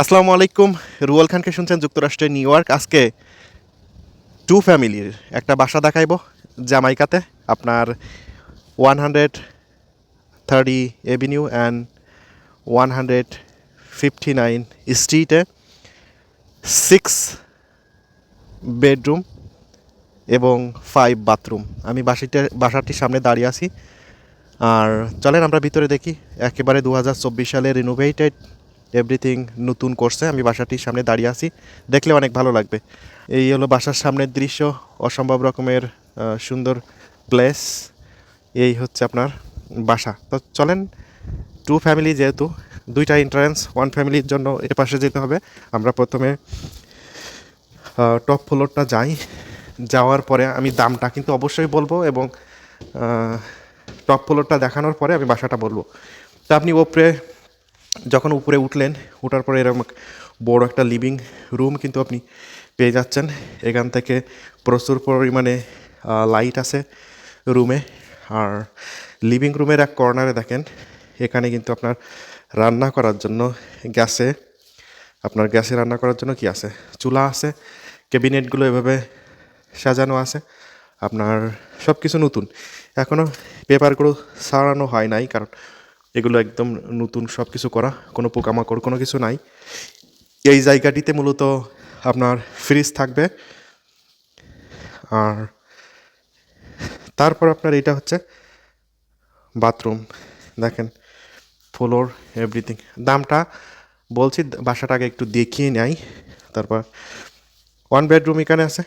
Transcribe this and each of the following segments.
আসসালামু আলাইকুম। রুয়াল খানকে শুনছেন যুক্তরাষ্ট্রের নিউ ইয়র্ক। আজকে টু ফ্যামিলির একটা বাসা দেখাইব জামাইকাতে। আপনার one hundred thirty avenue and one hundred fifty nine স্ট্রিটে সিক্স বেডরুম এবং ফাইভ বাথরুম। আমি বাসিটা বাসাটির সামনে দাঁড়িয়ে আছি। আর চলেন আমরা ভিতরে দেখি। একেবারে দু হাজার চব্বিশ সালে রিনোভেটেড এভরিথিং নতুন করছে, আমি বাসাটির সামনে দাঁড়িয়ে আছি, দেখলে অনেক ভালো লাগবে। এই হলো বাসার সামনের দৃশ্য, অসম্ভব রকমের সুন্দর প্লেস এই হচ্ছে আপনার বাসা। তো চলেন টু ফ্যামিলি যেহেতু, দুইটা এন্ট্রান্স ওয়ান ফ্যামিলির জন্য এ পাশে যেতে হবে। আমরা প্রথমে টপ ফ্লোরটা যাই। যাওয়ার পরে আমি দামটা কিন্তু অবশ্যই বলব এবং টপ ফ্লোরটা দেখানোর পরে আমি বাসাটা বলব। তা আপনি ওপরে যখন উপরে উঠলেন ওঠার পরে এরকম বড় একটা লিভিং রুম কিন্তু আপনি পেয়ে যাচ্ছেন। এখান থেকে প্রচুর পরিমাণে লাইট আছে রুমে আর লিভিং রুমের এক কর্নারে দেখেন, এখানে কিন্তু আপনার রান্না করার জন্য গ্যাসে, আপনার গ্যাসে রান্না করার জন্য কি আছে? চুলা আছে ক্যাবিনেটগুলো এভাবে সাজানো আছে। আপনার সব কিছু নতুন এখনও পেপারগুলো সারানো হয় নাই, কারণ এগুলো একদম নতুন সব কিছু করা, কোনো পোকামাকড়, কোনো কিছু নাই। এই জায়গাটিতে মূলত আপনার ফ্রিজ থাকবে। আর তারপর আপনার এটা হচ্ছে বাথরুম দেখেন ফ্লোর এভরিথিং দামটা বলছি বাসাটাকে একটু দেখিয়ে নেয় তারপর ওয়ান বেডরুম এখানে আছে।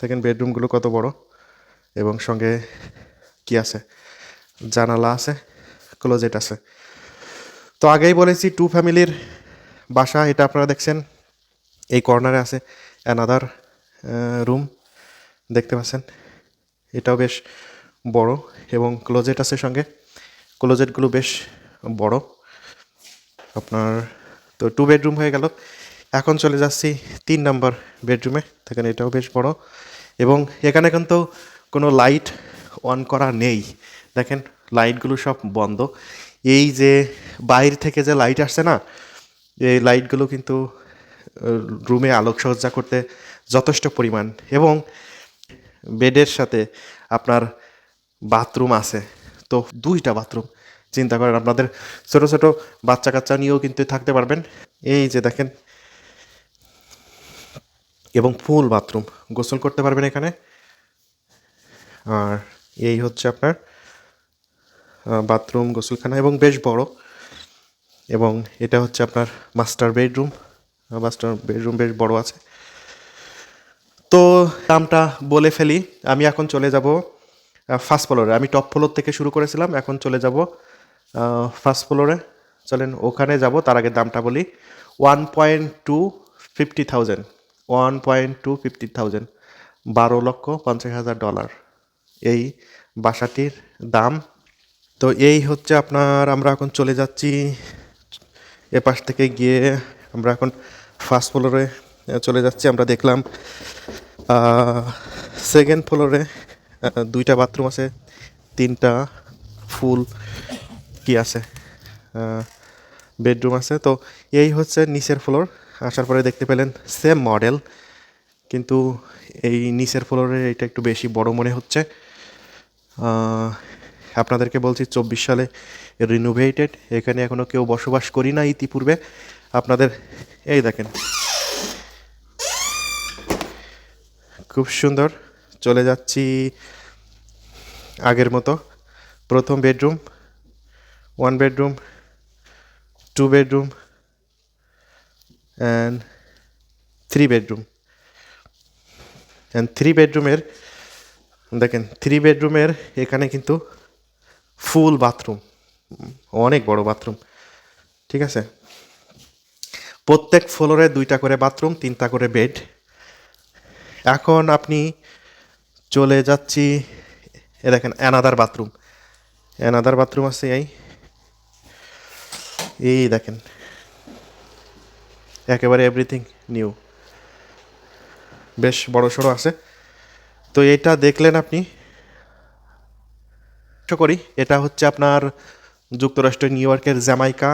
দেখেন বেডরুমগুলো কত বড়। এবং সঙ্গে কি আছে? জানালা আছে। ক্লোজেট আছে। তো আগেই বলেছি টু ফ্যামিলির বাসা, এটা আপনারা দেখছেন। এই কর্নারে আছে অ্যানাদার রুম দেখতে পাচ্ছেন। এটাও বেশ বড় এবং ক্লোজেট আছে সঙ্গে। ক্লোজেটগুলো বেশ বড়। আপনার তো টু বেডরুম হয়ে গেল। এখন চলে যাচ্ছি তিন নাম্বার বেডরুমে দেখেন, এটাও বেশ বড়। এবং এখানে কিন্তু কোনো লাইট অন করা নেই। দেখেন লাইটগুলো সব বন্ধ। এই যে বাইর থেকে যে লাইট আসছে না, এই লাইটগুলো কিন্তু রুমে আলোকসজ্জা করতে যথেষ্ট পরিমাণ এবং বেডের সাথে আপনার বাথরুম আছে। তো দুইটা বাথরুম, চিন্তা করেন আপনাদের ছোট ছোট বাচ্চা কাচ্চা নিয়েও কিন্তু থাকতে পারবেন। এই যে দেখেন, এবং ফুল বাথরুম, গোসল করতে পারবেন এখানে। আর এই হচ্ছে আপনার বাথরুম, গোসলখানা এবং বেশ বড়। এবং এটা হচ্ছে আপনার মাস্টার বেডরুম মাস্টার বেডরুম বেশ বড় আছে। তো দামটা বলে ফেলি, আমি এখন চলে যাব ফার্স্ট ফ্লোরে আমি টপ ফ্লোর থেকে শুরু করেছিলাম, এখন চলে যাব ফার্স্ট ফ্লোরে চলেন, ওখানে যাব, তার আগে দামটা বলি। One point two fifty thousand one point two fifty thousand বারো লক্ষ পঞ্চাশ হাজার ডলার এই বাসাটির দাম তো এই হচ্ছে আপনার, আমরা এখন চলে যাচ্ছি এ পাশ থেকে গিয়ে আমরা এখন ফার্স্ট ফ্লোরে চলে যাচ্ছি। আমরা দেখলাম সেকেন্ড ফ্লোরে দুইটা বাথরুম আছে, তিনটা ফুল কি আছে বেডরুম আছে। তো এই হচ্ছে নিচের ফ্লোর আসার পরে দেখতে পেলেন সেম মডেল কিন্তু এই নিচের ফ্লোরে এটা একটু বেশি বড় মনে হচ্ছে। আপনাদেরকে বলছি, চব্বিশ সালে রিনোভেটেড এখানে এখনও কেউ বসবাস করি না ইতিপূর্বে। আপনাদের, এই দেখেন। খুব সুন্দর, চলে যাচ্ছি আগের মতো। প্রথম bedroom one bedroom two bedroom and three bedroom and three বেডরুমের দেখেন থ্রি বেডরুমের এখানে কিন্তু ফুল বাথরুম। অনেক বড় বাথরুম। ঠিক আছে? প্রত্যেক ফ্লোরে দুইটা করে বাথরুম, তিনটা করে বেড। এখন আপনি চলে যাচ্ছি, এ দেখেন অ্যানাদার বাথরুম অ্যানাদার বাথরুম আছে এই। এই দেখেন। একেবারে এভরিথিং নিউ বেশ বড় সড়ো আছে। তো এটা দেখলেন আপনি করি, এটা হচ্ছে আপনার যুক্তরাষ্ট্রের নিউ ইয়র্কের জ্যামাইকা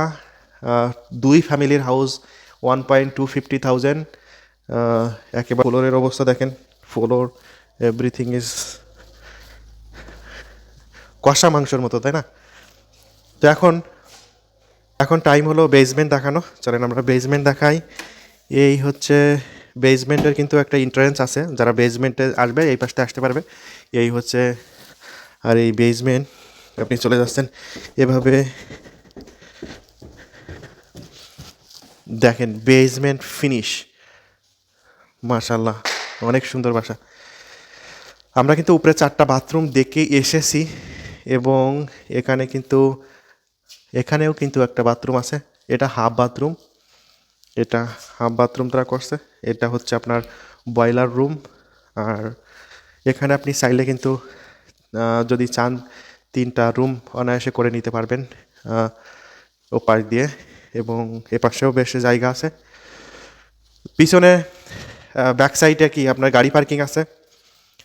দুই ফ্যামিলির house one point two fifty thousand একেবারে ফ্লোরের অবস্থা দেখেন, ফ্লোর এভরিথিং ইজ কষা মাংসের মতো, তাই না? তো এখন এখন টাইম হলো বেসমেন্ট দেখানো, চলেন আমরা বেসমেন্ট দেখাই। এই হচ্ছে বেসমেন্টের কিন্তু একটা এন্ট্রান্স আছে, যারা বেসমেন্টে আসবে, এই পাশটা আসতে পারবে। এই হচ্ছে আর এই বেসমেন্ট আপনি চলে যাচ্ছেন। এভাবে দেখেন বেসমেন্ট ফিনিশ মাশাল্লাহ অনেক সুন্দর বাসা। আমরা কিন্তু উপরে চারটা বাথরুম দেখে এসেছি এবং এখানে কিন্তু, এখানেও কিন্তু একটা বাথরুম আছে। এটা হাফ বাথরুম এটা হাফ বাথরুম তারা করছে। এটা হচ্ছে আপনার বয়লার রুম আর এখানে আপনি চাইলে কিন্তু যদি চান তিনটা রুম অনায়াসে করে নিতে পারবেন আহ, ওপাশ দিয়ে এবং এপাশেও বেশ জায়গা আছে। পিছনে ব্যাক সাইডে কি আপনার গাড়ি পার্কিং আছে?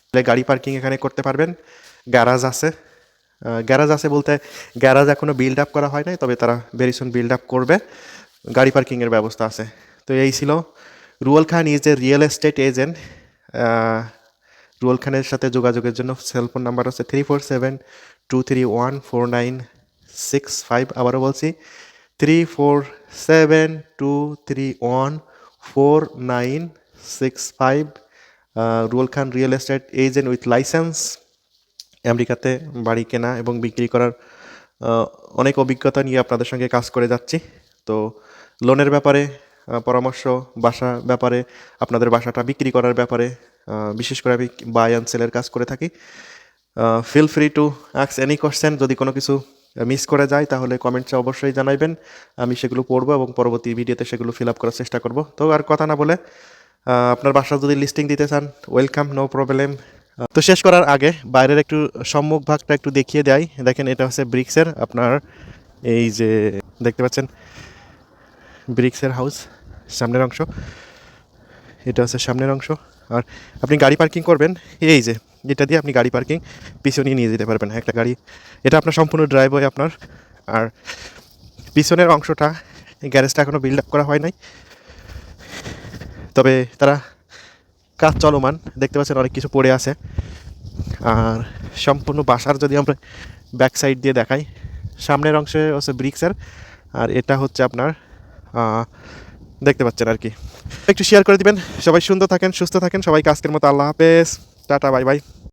তাহলে গাড়ি পার্কিং এখানে করতে পারবেন। গ্যারাজ আছে। গ্যারাজ আছে বলতে গ্যারাজ এখনও বিল্ড আপ করা হয় নাই তবে তারা ভেরিসন বিল্ড আপ করবে। গাড়ি পার্কিংয়ের ব্যবস্থা আছে। তো এই ছিল Ruel Khan is a real estate agent Ruel খানের সাথে যোগাযোগের জন্য সেলফোন নাম্বার হচ্ছে three four seven two three one four nine six five আবারও বলছি three four seven two three one four nine six five Ruel Khan real estate agent with license আমেরিকাতে বাড়ি কেনা এবং বিক্রি করার অনেক অভিজ্ঞতা নিয়ে আপনাদের সঙ্গে কাজ করে যাচ্ছি। তো লোনের ব্যাপারে পরামর্শ, বাসা ব্যাপারে, আপনাদের বাসাটা বিক্রি করার ব্যাপারে বিশেষ করে আমি বাই অ্যান্ড সেলের কাজ করে থাকি। ফিল ফ্রি টু আক্স এনি কোশ্চেন যদি কোনো কিছু মিস করে যায়, তাহলে কমেন্টসে অবশ্যই জানাইবেন। আমি সেগুলো পড়ব এবং পরবর্তী ভিডিওতে সেগুলো ফিল আপ করার চেষ্টা করব। তো আর কথা না বলে আপনার বাসা যদি লিস্টিং দিতে চান ওয়েলকাম নো প্রবলেম তো শেষ করার আগে বাইরের একটু সম্মুখ ভাগটা একটু দেখিয়ে দেয় দেখেন, এটা হচ্ছে ব্রিক্সের আপনার এই যে, দেখতে পাচ্ছেন? ব্রিক্সের হাউস সামনের অংশ। এটা হচ্ছে সামনের অংশ। আর আপনি গাড়ি পার্কিং করবেন, এই যে, এটা দিয়ে আপনি গাড়ি পার্কিং পিছনে নিয়ে যেতে পারবেন একটা গাড়ি। এটা আপনার সম্পূর্ণ ড্রাইভওয়ে আপনার। আর পিছনের অংশটা গ্যারেজটা এখনও বিল্ড আপ করা হয় নাই। তবে তারা কাজ চলমান, দেখতে পাচ্ছেন অনেক কিছু পড়ে আছে। আর সম্পূর্ণ বাসার যদি আমরা ব্যাক সাইড দিয়ে দেখাই, সামনের অংশে হচ্ছে ব্রিক্সের আর এটা হচ্ছে আপনার দেখতে পাচ্ছেন আর কি। একটু শেয়ার করে দিবেন। সবাই সুন্দর থাকেন, সুস্থ থাকেন। সবাইকে আজকের মতো আল্লাহ হাফেজ। Tata, bye bye.